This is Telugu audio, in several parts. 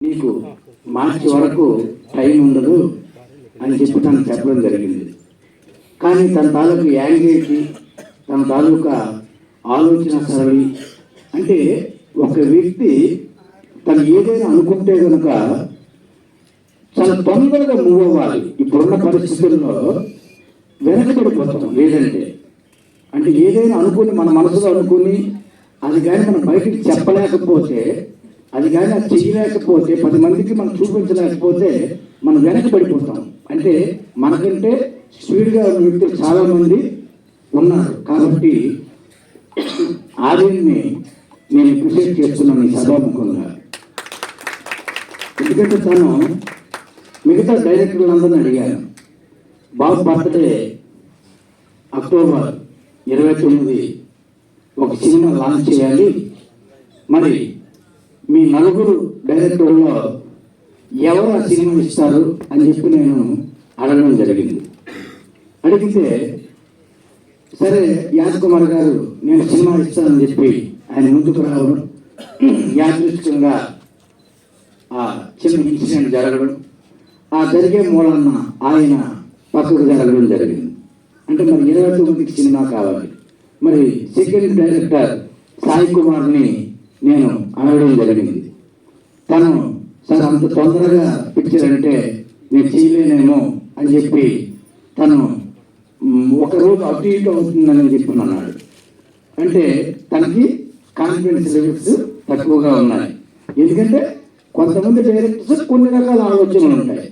నీకు మార్చి వరకు టైం ఉండదు అని చెప్పి తను చెప్పడం జరిగింది. కానీ తన తాలూకు యాంగ్జైటీ తన తాలూకా ఆలోచన సరళి అంటే ఒక వ్యక్తి తను ఏదైనా అనుకుంటే కనుక చాలా తొందరగా మూవ్ అవ్వాలి. ఇప్పుడున్న పరిస్థితుల్లో వెనకబడిపోతాం లేదంటే. అంటే ఏదైనా అనుకుని మన మనసులో అనుకుని అది కానీ మనం బయటికి చెప్పలేకపోతే అది కానీ అది చేయలేకపోతే పది మందికి మనం చూపించలేకపోతే మనం వెనక్కి పడిపోతాం. అంటే మనకంటే స్పీడ్గా ఉన్న వ్యక్తులు చాలామంది ఉన్నారు. కాబట్టి ఆర్యన్ని నేను అప్రిషియేట్ చేస్తున్నాను ఈ సభాముఖంగా. ఎందుకంటే తను మిగతా డైరెక్టర్లందరినీ అడిగాను. బాబు బర్త్డే అక్టోబర్ ఇరవై తొమ్మిది ఒక సినిమా లాంచ్ చేయాలి. మరి మీ నలుగురు డైరెక్టర్లో ఎవరు ఆ సినిమా ఇస్తారు అని చెప్పి నేను అడగడం జరిగింది. అడిగితే సరే యాదకుమార్ గారు నేను సినిమా ఇస్తానని చెప్పి ఆయన ముందుకు రావడం యాదృష్టంగా ఆ చిన్న ఇన్సిడెంట్ జరగడం ఆ జరిగే మూలన్న ఆయన పక్కకు జరగడం జరిగింది. అంటే మరి ఇరవై తొమ్మిదికి సినిమా కావాలి. మరి సెకండ్ డైరెక్టర్ సాయి కుమార్ని నేను అడగడం జరిగింది. తను సార్ అంత తొందరగా పిక్చర్ అంటే నేను చేయలేనేమో అని చెప్పి తను ఒక రోజు అటు ఇటు అవుతుందని చెప్పి అన్నాడు. అంటే తనకి కాన్ఫిడెన్స్ లెవెల్స్ తక్కువగా ఉన్నాయి. ఎందుకంటే కొంతమంది డైరెక్టర్స్ కొన్ని రకాల ఆలోచనలు ఉంటాయి.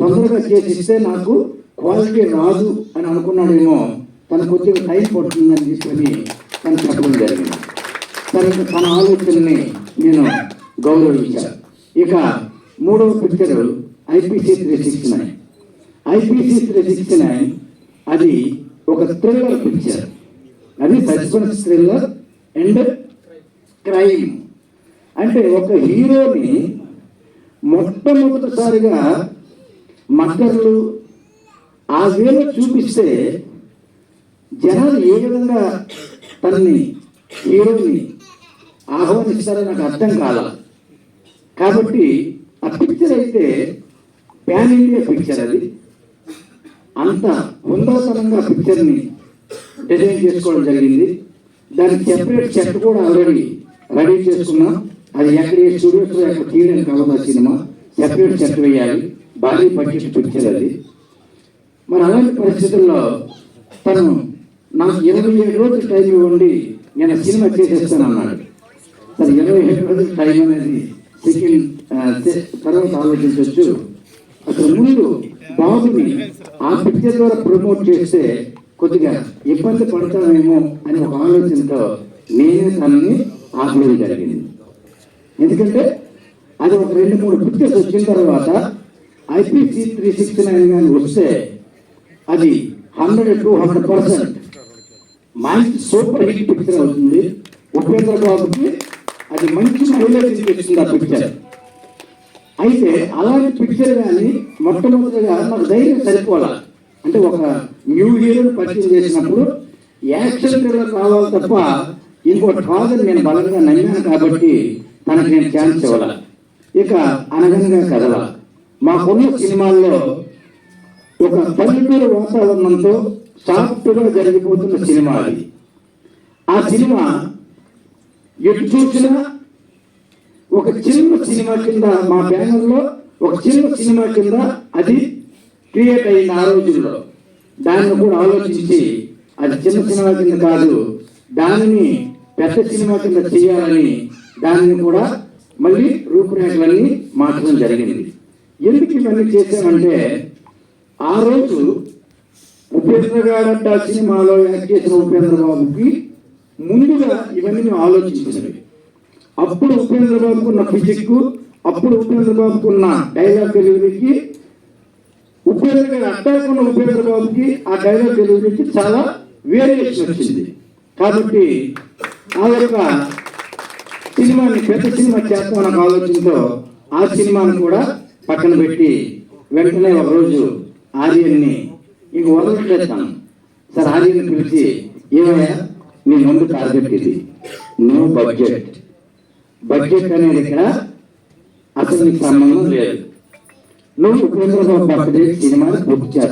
తొందరగా చేసిస్తే నాకు క్వాలిటీ రాదు అని అనుకున్నాడేమో తన కొద్దిగా టైం పడుతుందని చెప్పని తను చెప్పడం జరిగింది. తన తన ఆలోచనని నేను గౌరవించాను. ఇక మూడవ picture IPC three six nine IPC three six nine అది ఒక థ్రిల్లర్ పిక్చర్. అది సస్పెన్స్ థ్రిల్లర్ అండ్ క్రైమ్ అంటే ఒక హీరోని మొట్టమొదటిసారిగా మద్దర్లు ఆ వేలో చూపిస్తే జనాలు ఏ విధంగా తనని హీరోని ఆహ్వానిస్తారో నాకు అర్థం కాల. కాబట్టి ఆ పిక్చర్ అయితే ప్యాన్ ఇండియా పిక్చర్ అది. అంత హుందాతనంగా పిక్చర్ని డిజైన్ చేసుకోవడం జరిగింది. దానికి సెపరేట్ సెట్ కూడా ఆల్రెడీ రెడీ చేసుకున్నాం. అది ఎక్కడ ఏ స్టూడియోస్ ఎక్కడ తీయడానికి అవ్వదు సినిమా. సెపరేట్ సెట్ వేయాలి. భారీ బడ్జెట్ పిక్చర్ అది. మరి అలాంటి పరిస్థితుల్లో తను నాకు ఇరవై ఏడు రోజులు టైం ఇవ్వండి నేను సినిమా చేసేస్తాను అన్నాడు సరే ఇరవై ఏడు టైం అనేది సిక్కిం తర్వాత ఆలోచించవచ్చు. అసలు ముందు బాబుని ఆ పిక్చర్ ద్వారా ప్రమోట్ చేస్తే కొద్దిగా ఇబ్బంది పడతామేమో అని ఒక ఆలోచనతో నేను తనని ఆపడం జరిగింది. ఎందుకంటే అది ఒక రెండు మూడు పిక్చర్స్ వచ్చిన తర్వాత ఐపీసీ త్రీ సిక్స్టీ నైన్ కానీ వస్తే అది హండ్రెడ్ టూ హండ్రెడ్ పర్సెంట్ మంచి సూపర్ హిట్ పిక్చర్ అవుతుంది. ఉపేంద్ర బాబుకి అది మంచి మైలేజ్ ఇస్తుంది ఆ పిక్చర్. అయితే అలాంటి పిక్చర్ కానీ మొట్టమొదటిగా నాకు ధైర్యం సరిపోలా అంటే ఒక న్యూ హీరోని పరిచయం చేసినప్పుడు యాక్షన్ థ్రిల్లర్ కావాలి తప్ప ఇంకోటి కాదని నేను బలంగా నమ్మాను కాబట్టి తనకు నేను ఛాన్స్ ఇవ్వాల? ఇక అనగనగా కదల. మాకున్న సినిమాల్లో ఒక పల్లెటూరు వాతావరణంతో సాఫ్ట్గా జరిగిపోతున్న సినిమా అది. ఆ సినిమా ఎటు చూసినా ఒక చిన్న సినిమా కింద మా బ్యానర్లో ఒక చిన్న సినిమా కింద అది క్రియేట్ అయిన ఆ రోజుల్లో. దాన్ని కూడా ఆలోచించి అది చిన్న సినిమా కింద కాదు దానిని పెద్ద సినిమా కింద చేయాలని దానిని కూడా మళ్ళీ రూపురేఖలన్నీ మార్చడం జరిగింది. ఎందుకు ఇవన్నీ చేశామంటే ఆ రోజు ఉపేంద్ర గారంట సినిమాలో యాక్ట్ చేసిన ఉపేంద్ర బాబుకి ముందుగా ఇవన్నీ మేము ఆలోచించినవి. అప్పుడు ఉపేంద్ర బాబుకు ఉన్న ఫిజిక్ అప్పుడు ఉపేంద్ర బాబుకు ఉన్న డైలాగ్ డెలివరీకి ఉపేంద్ర గారు అట్టాక్ ఉన్న ఉపేంద్ర బాబుకి ఆ డైలాగ్ డెలివరీకి చాలా వేరియేషన్ వచ్చింది. కాబట్టి ఆ యొక్క సినిమాని పెద్ద సినిమా చేస్తామన్న ఆలోచనతో ఆ సినిమాను కూడా పక్కన పెట్టి వెంటనే ఒక రోజు ఆర్యన్ని ఇంక వదలట్లేస్తాను సార్ ఆర్యని పిలిచి ఏమయ్యా నీ ముందు టార్గెట్ ఇది. నో బడ్జెట్ బడ్జెట్ అనేది ఇక్కడ అసలు నీకు సంబంధం లేదు. నువ్వు ఉపేంద్రబాబు బర్త్డే సినిమాని పూర్తి చేస్తావు